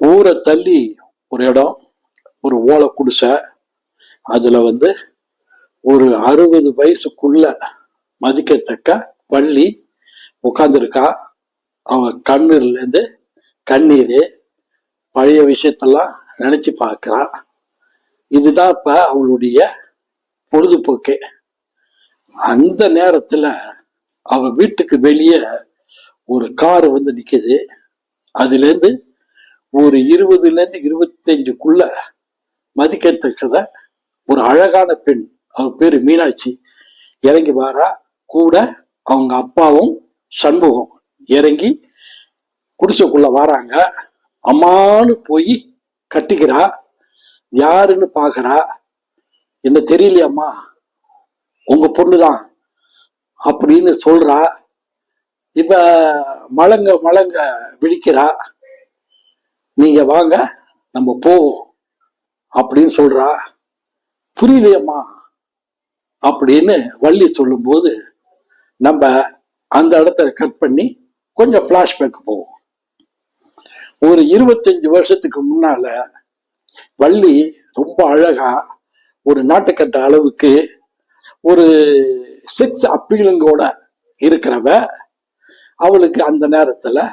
ஊரை தள்ளி ஒரு இடம் ஒரு ஓலை குடிசை அதுல வந்து ஒரு அறுபது வயசுக்குள்ள மதிக்கத்தக்க வள்ளி உட்காந்துருக்கா அவன் கண்ணுல இருந்து கண்ணீர் பழைய விஷயத்தெல்லாம் நினச்சி பார்க்குறான் இதுதான் இப்போ அவளுடைய பொழுதுபோக்கு. அந்த நேரத்தில் அவள் வீட்டுக்கு வெளியே ஒரு கார் வந்து நிற்கிது அதுலேருந்து ஒரு இருபதுல இருந்து இருபத்தஞ்சுக்குள்ள மதிக்கத்தக்கத ஒரு அழகான பெண். அவ பேரு மீனாட்சி. இறங்கி வாரா கூட அவங்க அப்பாவும் சண்முகம். இறங்கி குடிசைக்குள்ள வராங்க. அம்மானு போய் கட்டிக்கிறா. யாருன்னு பாக்குறா. என்ன தெரியலையம்மா? உங்க பொண்ணுதான் அப்படின்னு சொல்றா. இப்ப மலங்க மலங்க விழிக்கிறா. நீங்க வாங்க நம்ம போவோம் அப்படின்னு சொல்றா. புரியலையம்மா அப்படின்னு வள்ளி சொல்லும்போது நம்ம அந்த இடத்த கட் பண்ணி கொஞ்சம் ஃப்ளாஷ்பேக் போவோம். ஒரு இருபத்தஞ்சு வருஷத்துக்கு முன்னால வள்ளி ரொம்ப அழகா ஒரு நாட்டுக்கட்ட அளவுக்கு ஒரு செக்ஸ் அப்பீலுங்கோட இருக்கிறவ அவளுக்கு அந்த நேரத்துல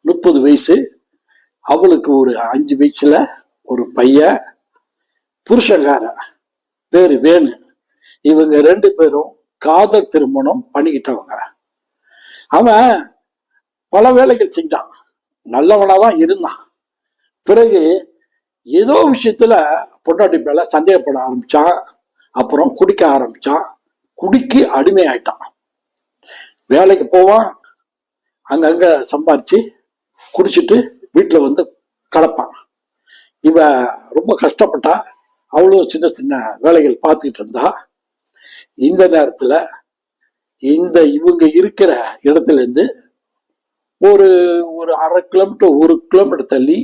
முப்பது வயசு அவளுக்கு ஒரு அஞ்சு வயசுல ஒரு பையன் புருஷங்காரன் பேரு வேணு. இவங்க ரெண்டு பேரும் காதல் திருமணம் பண்ணிக்கிட்டவங்க. அவன் பல வேலைகள் செஞ்சான். நல்லவனாக தான் இருந்தான். பிறகு ஏதோ விஷயத்துல பொண்டாட்டி மேல சந்தேகப்பட ஆரம்பிச்சான். அப்புறம் குடிக்க ஆரம்பிச்சான். குடிக்கு அடிமை ஆயிட்டான் வேலைக்கு போவான். அங்கங்க சம்பாரிச்சு குடிச்சிட்டு வீட்டில் வந்து கலப்பான். இவ ரொம்ப கஷ்டப்பட்டா அவ்வளோ சின்ன சின்ன வேலைகள் பார்த்துக்கிட்டு இருந்தா. இந்த நேரத்தில் இந்த இவங்க இருக்கிற இடத்துலேருந்து ஒரு ஒரு அரை கிலோமீட்டர் ஒரு கிலோமீட்டர் தள்ளி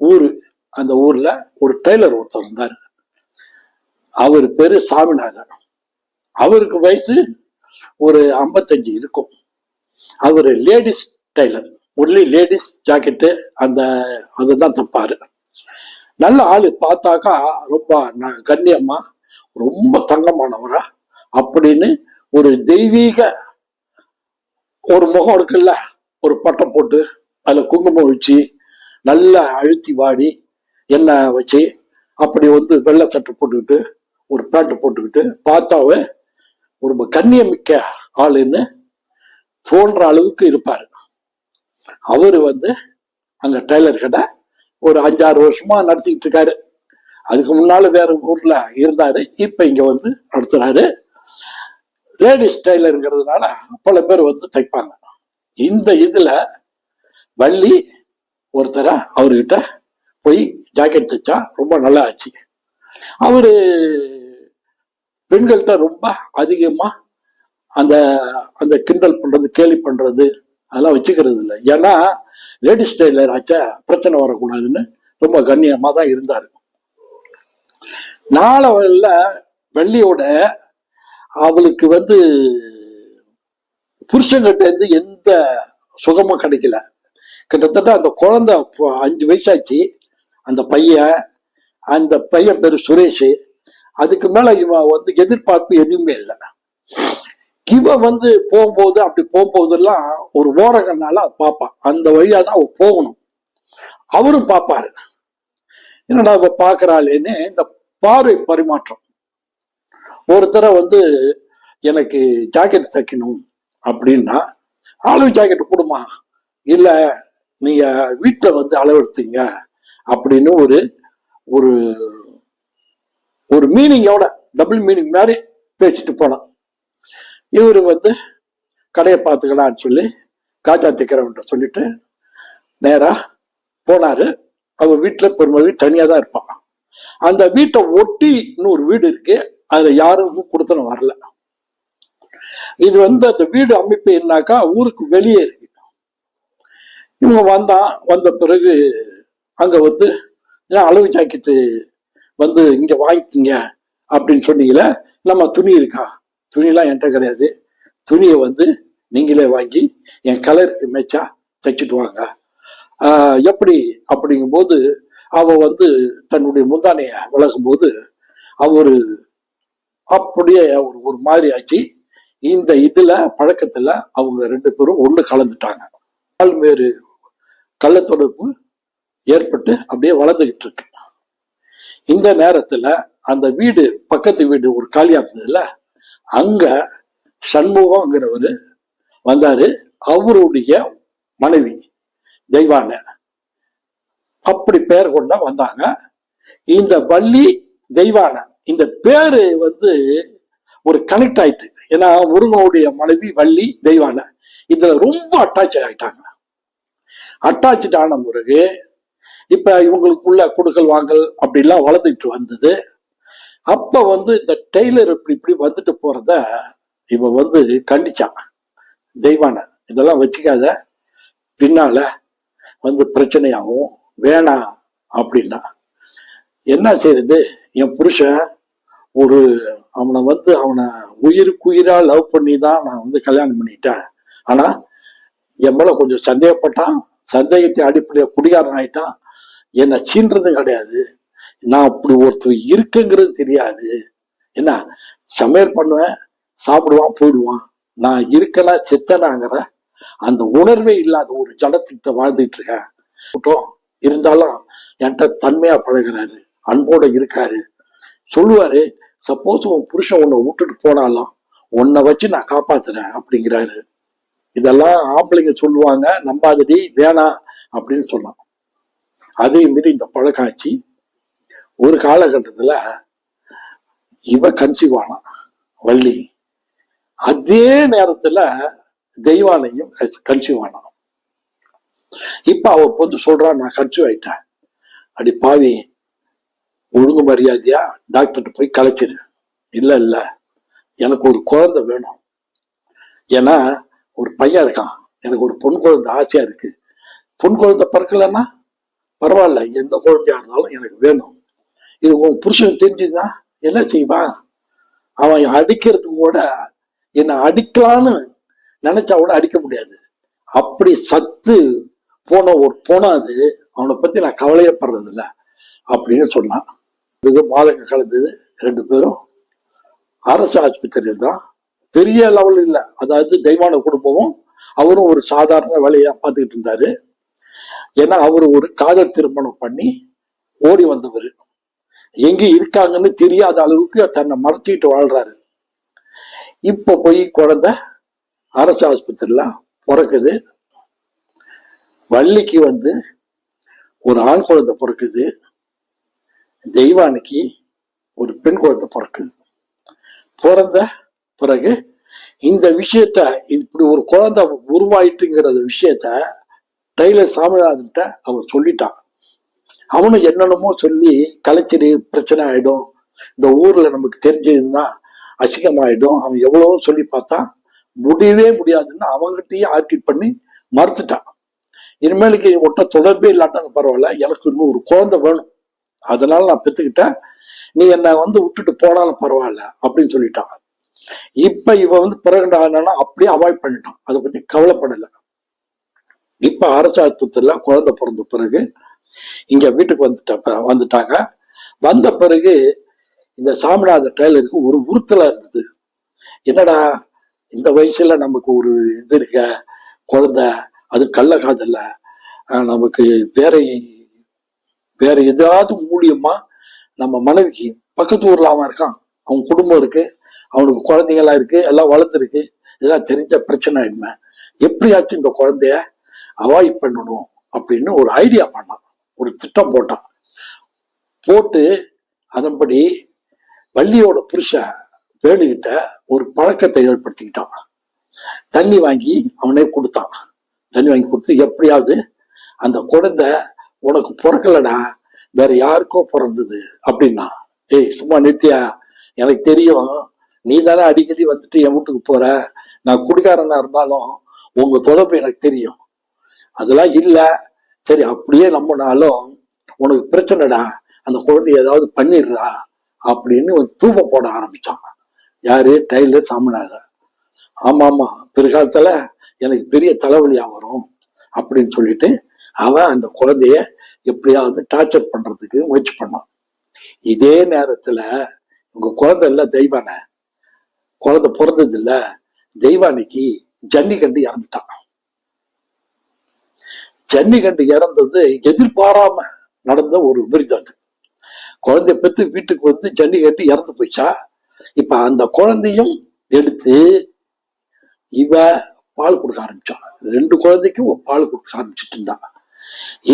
ஊர். அந்த ஊரில் ஒரு டெய்லர் ஒருத்தர் இருந்தார். அவர் பேர் சாமிநாதன். அவருக்கு வயசு ஒரு ஐம்பத்தஞ்சு இருக்கும். அவர் ladies tailor. Only ladies jacket அந்த அதுதான் தப்பாரு நல்ல ஆள் பார்த்தாக்கா ரொம்ப ந- கண்ணியமா ரொம்ப தங்கமானவரா அப்படின்னு ஒரு தெய்வீக ஒரு முகம் இருக்குல்ல ஒரு பட்டம் போட்டு அதில் குங்குமம் வச்சு நல்லா அழுத்தி வாடி எண்ணெய் வச்சு அப்படி வந்து வெள்ளை சட்டை போட்டுக்கிட்டு ஒரு பேண்ட் போட்டுக்கிட்டு பார்த்தாவே ஒரு கண்ணியமிக்க ஆளுன்னு தோன்ற அளவுக்கு இருப்பார் அவர் வந்து அங்க டெய்லர் கடை ஒரு அஞ்சாறு வருஷமா நடத்திக்கிட்டு இருக்காரு. அதுக்கு முன்னால வேற ஊர்ல இருந்தாரு இப்ப இங்க வந்து நடத்துறாரு. லேடிஸ் டெய்லருங்கிறதுனால பல பேர் வந்து தைப்பாங்க. இந்த இதுல வள்ளி ஒருத்தரை அவர்கிட்ட போய் ஜாக்கெட் தைச்சா ரொம்ப நல்லா ஆச்சு. அவரு பெண்கள்கிட்ட ரொம்ப அதிகமா அந்த அந்த கிண்டல் பண்றது கேலி பண்றது அதெல்லாம் வச்சுக்கிறது இல்லை ஏன்னா லேடிஸ் டெய்லர் ஆச்சா பிரச்சனை வரக்கூடாதுன்னு ரொம்ப கண்ணியமாக தான் இருந்தாரு. நாளவில் வெள்ளியோட அவளுக்கு வந்து புருஷன்கிட்ட இருந்து எந்த சுகமும் கிடைக்கல. கிட்டத்தட்ட அந்த குழந்தை அஞ்சு வயசாச்சு. அந்த பையன் அந்த பையன் பேர் சுரேஷ். அதுக்கு மேலே இவன் வந்து எதிர்பார்ப்பு எதுவுமே இல்லை. இவன் வந்து போகும்போது அப்படி போகும்போதெல்லாம் ஒரு ஓரகனால பார்ப்பான். அந்த வழியா தான் அவ போகணும். அவரும் பார்ப்பாரு. என்னடா இப்ப பாக்குறாளேன்னு இந்த பார்வை பரிமாற்றம். ஒருத்தரை வந்து எனக்கு ஜாக்கெட் தைக்கணும் அப்படின்னா அளவு ஜாக்கெட் கொடுமா? இல்ல நீங்க வீட்டில் வந்து அளவெடுத்தீங்க அப்படின்னு ஒரு ஒரு ஒரு மீனிங்கோட டபுள் மீனிங் மாதிரி பேசிட்டு போனான். இவர் வந்து கடையை பார்த்துக்கலான்னு சொல்லி காஜா தைக்கிறவன்ட்ட சொல்லிட்டு நேராக போனார். அவ வீட்டில் பெருமளவு தனியாக தான் இருப்பான். அந்த வீட்டை ஒட்டி இன்னொரு வீடு இருக்கு. அதில் யாரும் கொடுத்தனும் வரல. இது வந்து அந்த வீடு அமைப்பு என்னாக்கா ஊருக்கு வெளியே இருக்கு. இவங்க வந்தான். வந்த பிறகு அங்கே வந்து ஏன் அளவு ஜாக்கெட்டு வந்து இங்கே வாங்கிக்கிங்க அப்படின்னு சொன்னீங்களே நம்ம துணி இருக்கா? துணிலாம் என்கிட்ட கிடையாது. துணியை வந்து நீங்களே வாங்கி என் கலருக்கு மேய்ச்சா தைச்சிட்டு வாங்க. எப்படி? அப்படிங்கும்போது அவ வந்து தன்னுடைய முந்தானையை வளர்க்கும்போது போது அப்படியே ஒரு ஒரு மாதிரி ஆச்சு இந்த இதுல பழக்கத்துல அவங்க ரெண்டு பேரும் ஒன்று கலந்துட்டாங்க. ஆள்மேறு கள்ளத்தொடர்பு ஏற்பட்டு அப்படியே வளர்ந்துகிட்டு இருக்கு. இந்த நேரத்துல அந்த வீடு பக்கத்து வீடு ஒரு காலியா இருந்ததுல அங்க சண்முகங்கிறவர் வந்தாரு அவருடைய மனைவி தெய்வான. அப்படி பெயர் கொண்டா வந்தாங்க. இந்த வள்ளி தெய்வான இந்த பேரு வந்து ஒரு கனெக்ட் ஆயிட்டு ஏன்னா முருகனுடைய மனைவி வள்ளி தெய்வான. இதுல ரொம்ப அட்டாச் ஆயிட்டாங்க. அட்டாச்சு ஆன பிறகு இப்ப இவங்களுக்குள்ள கொடுக்கல் வாங்கல் அப்படிலாம் வளர்ந்துட்டு வந்தது. அப்ப வந்து இந்த டெய்லர் இப்படி இப்படி வந்துட்டு போறத இவ வந்து கண்டிச்சான் தெய்வான இதெல்லாம் வச்சுக்காத. பின்னால வந்து பிரச்சனையாகும் வேணாம் அப்படின்னா. என்ன செய்யறது என் புருஷன் ஒரு அவனை வந்து அவனை உயிருக்குயிரா லவ் பண்ணி தான் நான் வந்து கல்யாணம் பண்ணிட்டேன். ஆனா என் மேல கொஞ்சம் சந்தேகப்பட்டான். சந்தேகத்தை அடிப்படையில் குடிகாரன் ஆயிட்டான் என்னை சீன்றதும் கிடையாது. நான் அப்படி ஒருத்தர் இருக்குங்கிறது தெரியாது. என்ன? சமையல் பண்ணுவேன் சாப்பிடுவான் போயிடுவான். நான் இருக்கனா செத்தனாங்கிற அந்த உணர்வே இல்லாத ஒரு ஜடத்திட்ட வாழ்ந்துட்டு இருக்கேன். இருந்தாலும் என்கிட்ட தன்மையா பழகுறாரு அன்போட இருக்காரு. சொல்லுவாரு சப்போஸ் உன் புருஷன் உன்னை விட்டுட்டு போனாலும் உன்னை வச்சு நான் காப்பாத்துறேன் அப்படிங்கிறாரு. இதெல்லாம் ஆம்பளைங்க சொல்லுவாங்க நம்பாதடி வேணாம் அப்படின்னு சொன்னான். அதே மாரி இந்த பழக்காட்சி ஒரு காலகட்டத்துல இவ கன்சீவ் ஆனா வள்ளி. அதே நேரத்துல தெய்வானையும் கன்சீவ் ஆனான் இப்ப அவ வந்து சொல்றா நான் கன்சீவ் ஆயிட்டேன். அடி பாவி ஒழுங்கு மரியாதையா டாக்டர்கிட்ட போய் கலைச்சிரு இல்ல இல்ல. எனக்கு ஒரு குழந்தை வேணும். ஏன்னா ஒரு பையன் இருக்கான். எனக்கு ஒரு பொன் குழந்தை ஆசையா இருக்கு. பொன் குழந்தை பிறக்கலன்னா பரவாயில்ல. எந்த குழந்தையா இருந்தாலும் எனக்கு வேணும். இது உன் புருஷன் தெரிஞ்சுதுன்னா என்ன செய்வான் அவன் அடிக்கிறதுக்கு கூட என்னை அடிக்கலான்னு நினைச்சா கூட அடிக்க முடியாது. அப்படி சத்து போன ஒரு போனாது அவனை பத்தி நான் கவலையப்படுறதில்ல அப்படின்னு சொன்னான். இது மாதங்க கலந்தது ரெண்டு பேரும் அரசு ஆஸ்பத்திரியில் தான். பெரிய லெவல் இல்லை. அதாவது தெய்வான குடும்பமும் அவரும் ஒரு சாதாரண வேலையா பார்த்துக்கிட்டு இருந்தாரு. ஏன்னா அவர் ஒரு காதல் திருமணம் பண்ணி ஓடி வந்தவர். எங்க இருக்காங்கன்னு தெரியாத அளவுக்கு தன்னை மறத்திட்டு வாழ்றாரு. இப்ப போய் குழந்தை அரசு ஆஸ்பத்திரியில பிறக்குது. வள்ளிக்கு வந்து ஒரு ஆண் குழந்தை பிறக்குது. தெய்வானிக்கு ஒரு பெண் குழந்தை பிறக்குது. பிறந்த பிறகு இந்த விஷயத்த இப்படி ஒரு குழந்தை உருவாயிட்டுங்கிற விஷயத்த டெய்லர் சாமிநாதன்ட்ட அவர் சொல்லிட்டான். அவனும் என்னென்னமோ சொல்லி கலைச்சிரு பிரச்சனை ஆயிடும். இந்த ஊர்ல நமக்கு தெரிஞ்சதுன்னா அசிங்கமாயிடும். அவன் எவ்வளவோ சொல்லி பார்த்தா முடியவே முடியாதுன்னு அவங்ககிட்டயே ஆர்கிட் பண்ணி மறுத்துட்டான். இனிமேலுக்கு ஒட்ட தொடர்பே இல்லாட்டாங்க பரவாயில்ல எனக்கு இன்னும் ஒரு குழந்தை வேணும். அதனால நான் பெத்துக்கிட்டேன். நீ என்னை வந்து விட்டுட்டு போனாலும் பரவாயில்ல அப்படின்னு சொல்லிட்டான். இப்ப இவ வந்து பிறகுண்டானா அப்படியே அவாய்ட் பண்ணிட்டான். அதை பத்தி கவலைப்படலை. இப்ப அரசு ஆஸ்பத்திரியில குழந்தை பிறந்த பிறகு இங்க வீட்டுக்கு வந்துட்ட வந்துட்டாங்க. வந்த பிறகு இந்த சாமிநாத டெய்லருக்கு ஒரு உறுத்தலா இருந்தது. என்னடா இந்த வயசுல நமக்கு ஒரு இது இருக்க குழந்தை அது கள்ள காதல்ல. நமக்கு வேற வேற ஏதாவது மூலியமா நம்ம மனைவிக்கு பக்கத்து ஊர்ல அவன் இருக்கான். அவன் குடும்பம் இருக்கு அவனுக்கு குழந்தைங்களா இருக்கு எல்லாம் வளர்ந்துருக்கு. இதெல்லாம் தெரிஞ்ச பிரச்சனை ஆயிடுமே. எப்படியாச்சும் இந்த குழந்தைய அவாய்ட் பண்ணணும் அப்படின்னு ஒரு ஐடியா பண்ணான். ஒரு திட்டம் போட்டான். போட்டு அதன்படி வள்ளியோட புருஷன் வேணுகிட்ட ஒரு பழக்கத்தை ஏற்படுத்திக்கிட்டான். தண்ணி வாங்கி அவனே கொடுத்தான். தண்ணி வாங்கி கொடுத்து எப்படியாவது அந்த குழந்தை உனக்கு பிறக்கலடா வேற யாருக்கோ பிறந்தது அப்படின்னா ஏய் சும்மா நித்யா எனக்கு தெரியும். நீ தானே அடிக்கடி வந்துட்டு என் வீட்டுக்கு போற. நான் குடிகாரனா இருந்தாலும் உங்க தொடர்பு எனக்கு தெரியும். அதெல்லாம் இல்லை. சரி அப்படியே நம்பினாலும் உனக்கு பிரச்சனைடா அந்த குழந்தை ஏதாவது பண்ணிடுறா அப்படின்னு ஒரு தூபம் போட ஆரம்பிச்சான். யாரு? டைலர் சாமிநாதன். ஆமா ஆமா பிற்காலத்துல எனக்கு பெரிய தலைவலியா வரும் அப்படின்னு சொல்லிட்டு அவன் அந்த குழந்தைய எப்படியாவது டார்ச்சர் பண்றதுக்கு முயற்சி பண்ணான். இதே நேரத்துல உங்க குழந்தை இல்ல தெய்வான. குழந்தை பிறந்தது இல்ல ஜன்னி கண்டு இறந்துட்டான். ஜன்னிகண்டு இறந்தது எதிர்பாராம நடந்த ஒரு விபரீதம் அது. குழந்தைய பெற்று வீட்டுக்கு வந்து ஜன்னிகண்டு இறந்து போயிச்சா? இப்ப அந்த குழந்தையும் எடுத்து இவ பால் கொடுக்க ஆரம்பிச்சான் ரெண்டு குழந்தைக்கும் பால் கொடுக்க ஆரம்பிச்சிட்டு இருந்தான்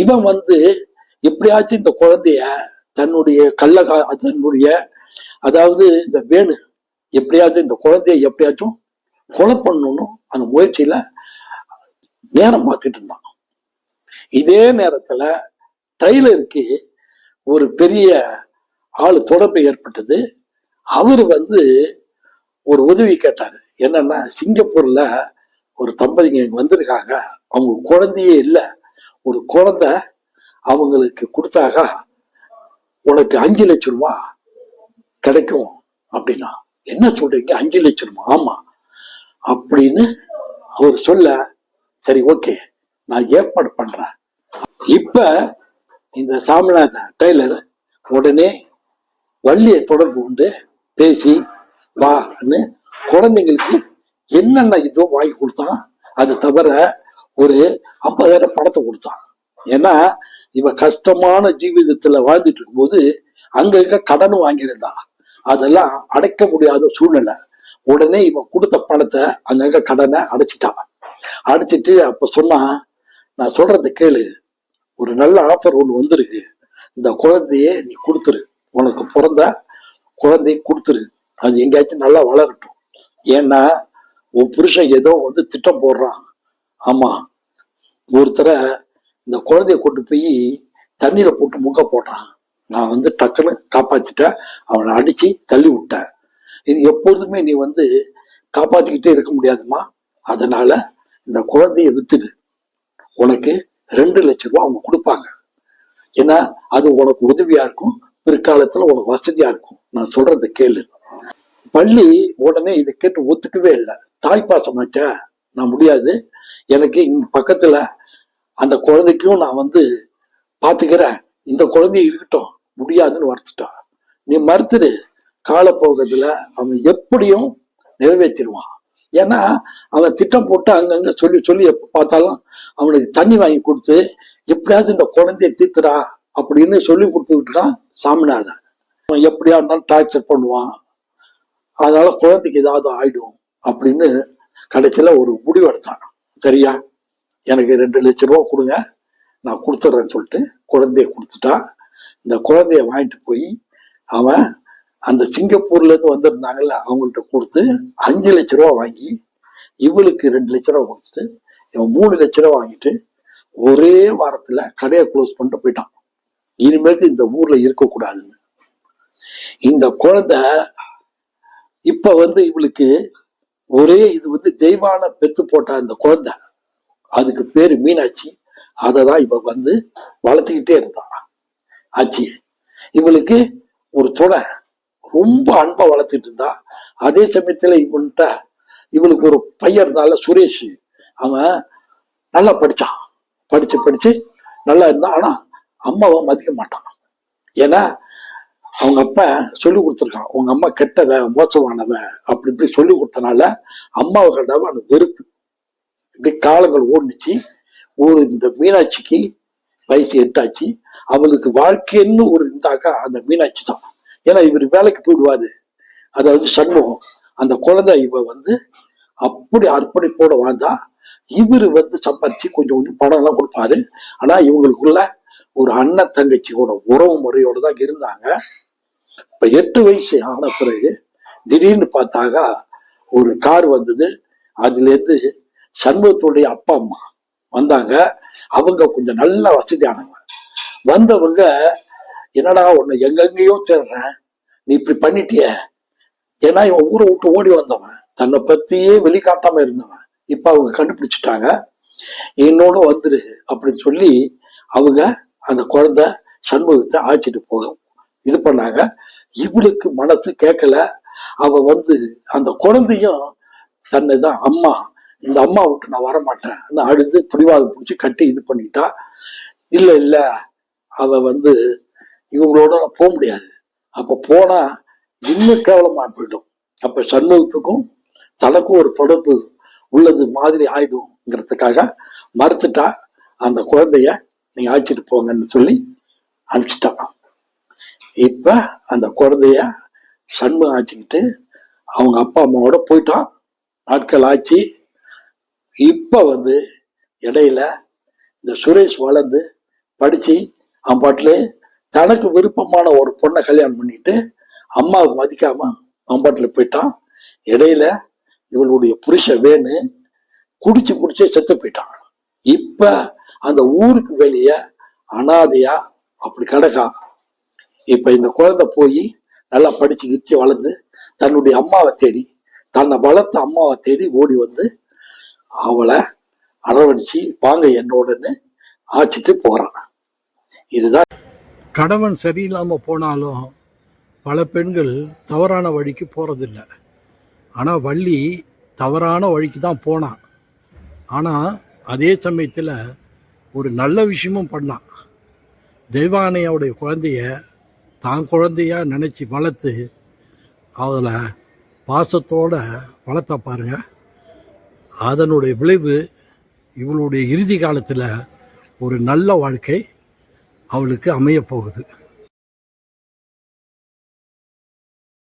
இவன் வந்து எப்படியாச்சும் இந்த குழந்தைய தன்னுடைய கள்ள தன்னுடைய அதாவது இந்த வேணு எப்படியாவது இந்த குழந்தைய எப்படியாச்சும் கொலை பண்ணணும் அந்த முயற்சியில நேரம் பார்த்துட்டு இருந்தான். இதே நேரத்துல டைலருக்கு ஒரு பெரிய ஆள் தொடர்பு ஏற்பட்டது. அவர் வந்து ஒரு உதவி கேட்டார். என்னன்னா சிங்கப்பூர்ல ஒரு தம்பதிங்க இங்க வந்திருக்காங்க. அவங்க குழந்தையே இல்லை. ஒரு குழந்தை அவங்களுக்கு கொடுத்தாக உனக்கு அஞ்சு லட்சம் ரூபா கிடைக்கும் அப்படின்னா. என்ன சொல்றீங்க? அஞ்சு லட்சம் ரூபா. ஆமா. அப்படின்னு அவர் சொல்ல சரி ஓகே. நான் ஏற்பாடு பண்றேன். இப்ப இந்த சாமிநாத டெய்லர் உடனே வள்ளியை தொடர்பு கொண்டு பேசி வான்னு குழந்தைங்களுக்கு என்னென்ன இதோ வாங்கி கொடுத்தான் அது தவிர ஒரு ஐம்பதாயிரம் பணத்தை கொடுத்தான். ஏன்னா இவ கஷ்டமான ஜீவிதத்துல வாழ்ந்துட்டு இருக்கும்போது அங்க இருக்க கடன் வாங்கியிருந்தான் அதெல்லாம் அடைக்க முடியாத சூழ்நிலை. உடனே இவன் கொடுத்த பணத்தை அங்கங்க கடனை அடைச்சிட்டான் அடைச்சிட்டு அப்ப சொன்னா நான் சொல்றதை கேளு. ஒரு நல்ல ஆஃபர் ஒன்று வந்திருக்கு. இந்த குழந்தைய நீ கொடுத்துரு. உனக்கு பிறந்த குழந்தைய கொடுத்துரு. அது எங்கேயாச்சும் நல்லா வளரட்டும். ஏன்னா உன் புருஷன் ஏதோ வந்து திட்டம் போடுறான். ஆமாம் ஒருத்தரை இந்த குழந்தைய கொண்டு போய் தண்ணியில் போட்டு முக்க போட்டான். நான் வந்து டக்குன்னு காப்பாற்றிட்டேன் அவனை அடித்து தள்ளி விட்டேன். இது எப்பொழுதுமே நீ வந்து காப்பாற்றிக்கிட்டே இருக்க முடியாதுமா அதனால் இந்த குழந்தைய வித்துடு. உனக்கு ரெண்டு லட்ச ரூபா அவங்க கொடுப்பாங்க. ஏன்னா அது உனக்கு உதவியா இருக்கும். பிற்காலத்துல உனக்கு வசதியா இருக்கும். நான் சொல்றத கேளு. பள்ளி உடனே இதை கேட்டு ஒத்துக்கவே இல்லை. தாய்ப்பாசமாச்சா நான் முடியாது. எனக்கு இங்க பக்கத்துல அந்த குழந்தைக்கும் நான் வந்து பாத்துக்கிறேன். இந்த குழந்தைய இருக்கட்டும். முடியாதுன்னு வறுத்துட்டான் நீ மறுத்துடு. காலப்போகத்துல அவன் எப்படியும் நிறைவேற்றிடுவான். ஏன்னா அவன் திட்டம் போட்டு அங்கங்க சொல்லி சொல்லி எப்போ பார்த்தாலும் அவனுக்கு தண்ணி வாங்கி கொடுத்து எப்படியாவது இந்த குழந்தைய தீர்த்துறா அப்படின்னு சொல்லி கொடுத்துக்கிட்டு சாமிநாதன். அவன் எப்படியா இருந்தாலும் டார்ச்சர் பண்ணுவான். அதனால குழந்தைக்கு ஏதாவது ஆயிடும் அப்படின்னு கடைசியில ஒரு முடிவு எடுத்தான். சரியா? எனக்கு ரெண்டு லட்சம் ரூபா கொடுங்க நான் கொடுத்துட்றேன்னு சொல்லிட்டு குழந்தைய கொடுத்துட்டான் இந்த குழந்தைய வாங்கிட்டு போய் அவன் அந்த சிங்கப்பூர்ல இருந்து வந்திருந்தாங்கல்ல அவங்கள்ட்ட கொடுத்து அஞ்சு லட்ச ரூபா வாங்கி இவளுக்கு ரெண்டு லட்ச ரூபா கொடுத்துட்டு இவன் மூணு லட்ச ரூபா வாங்கிட்டு ஒரே வாரத்துல கடையை க்ளோஸ் பண்ணிட்டு போயிட்டான். இனிமேல் இந்த ஊர்ல இருக்கக்கூடாதுன்னு. இந்த குழந்தை இப்ப வந்து இவளுக்கு ஒரே இது வந்து தெய்வான பெத்து போட்ட அந்த குழந்தை அதுக்கு பேரு மீனாட்சி. அதை தான் இவ வந்து வளர்த்துக்கிட்டே இருந்தான் ஆச்சி இவளுக்கு ஒரு துணை. ரொம்ப அன்பா வளர்த்துட்டு இருந்தா அதே சமயத்துல இவன்கிட்ட இவளுக்கு ஒரு பையன் இருந்தால சுரேஷ். அவன் நல்லா படிச்சான். படிச்சு படிச்சு நல்லா இருந்தான். ஆனா அம்மாவை மதிக்க மாட்டான். ஏன்னா அவங்க அப்பா சொல்லி கொடுத்துருக்கான். உங்க அம்மா கெட்டத மோசமானவ அப்படி இப்படி சொல்லி கொடுத்தனால அம்மாவை கண்டாவ அவனுக்கு வெறுப்பு. இப்படி காலங்கள் ஓடுனுச்சு. ஒரு இந்த மீனாட்சிக்கு வயசு எட்டாச்சு. அவளுக்கு வாழ்க்கைன்னு ஒரு இருந்தாக்கா அந்த மீனாட்சி தான். ஏன்னா இவர் வேலைக்கு போயிடுவாரு. அதாவது சண்முகம். அந்த குழந்தை இவ வந்து அப்படி அர்ப்பணிப்போட வாழ்ந்தா இவர் வந்து சம்பாதிச்சு கொஞ்சம் கொஞ்சம் பணம் எல்லாம் கொடுப்பாரு. ஆனா இவங்களுக்குள்ள ஒரு அண்ணன் தங்கச்சியோட உறவு முறையோட தான் இருந்தாங்க. இப்ப எட்டு வயசு ஆன பிறகு திடீர்னு பார்த்தாக்கா ஒரு கார் வந்தது. அதுல இருந்து சண்முகத்துடைய அப்பா அம்மா வந்தாங்க. அவங்க கொஞ்சம் நல்ல வசதியானவங்க. வந்தவங்க என்னடா உன்னை எங்கெங்கேயோ தேடுறேன்? நீ இப்படி பண்ணிட்டிய? ஏன்னா இவன் ஊரை விட்டு ஓடி வந்தவன். தன்னை பத்தியே வெளிக்காட்டாம இருந்தவன். இப்ப அவங்க கண்டுபிடிச்சிட்டாங்க. என்னோட வந்துரு அப்படின்னு சொல்லி அவங்க அந்த குழந்தை சண்முகத்தை ஆச்சிட்டு போகும். இது பண்ணாங்க. இவளுக்கு மனசு கேட்கல அவ வந்து அந்த குழந்தையும் தன்னை தான் அம்மா இந்த அம்மா விட்டு நான் வரமாட்டேன். அழுது பிடிவாதம் பிடிச்சி கட்டி இது பண்ணிட்டா. இல்ல இல்ல. அவ வந்து இவங்களோட நான் போக முடியாது. அப்போ போனால் இன்னும் கேவலமாக போயிடும். அப்போ சண்முகத்துக்கும் தனக்கும் ஒரு தொடர்பு உள்ளது மாதிரி ஆயிடும்ங்கிறதுக்காக மறுத்துட்டா அந்த குழந்தைய நீங்கள் அழைச்சிட்டு போங்கன்னு சொல்லி அனுப்பிச்சிட்டான் இப்போ அந்த குழந்தைய சண்முகம் ஆச்சுக்கிட்டு அவங்க அப்பா அம்மாவோட போயிட்டான் நாட்கள் ஆச்சு. இப்போ வந்து இடையில இந்த சுரேஷ் வளர்ந்து படித்து அவன் பாட்டிலே தனக்கு விருப்பமான ஒரு பொண்ணை கல்யாணம் பண்ணிட்டு அம்மாவை மதிக்காம அம்பாட்டில் போயிட்டான். இடையில இவளுடைய புருஷன் வேணு குடிச்சு குடிச்சே செத்து போயிட்டான். இப்ப அந்த ஊருக்கு வெளியே அனாதையா அப்படி கிடக்கான் இப்ப இந்த குழந்தை போய் நல்லா படிச்சு கிச்சு வளர்ந்து தன்னுடைய அம்மாவை தேடி தன்னை வளர்த்த அம்மாவை தேடி ஓடி வந்து அவளை அரவணைச்சு வாங்க என்னோடன்னு ஆச்சிட்டு போறான். இதுதான் கணவன் சரியில்லாமல் போனாலும் பல பெண்கள் தவறான வழிக்கு போகிறதில்ல ஆனால் வள்ளி தவறான வழிக்கு தான் போனான். ஆனால் அதே சமயத்தில் ஒரு நல்ல விஷயமும் பண்ணான். தெய்வானையோடைய குழந்தைய தான் குழந்தையா நினச்சி வளர்த்து அதில் பாசத்தோடு வளர்த்த பாருங்க. அதனுடைய விளைவு இவளுடைய இறுதி காலத்தில் ஒரு நல்ல வாழ்க்கை. அவளுக்கு அமைய போகுது.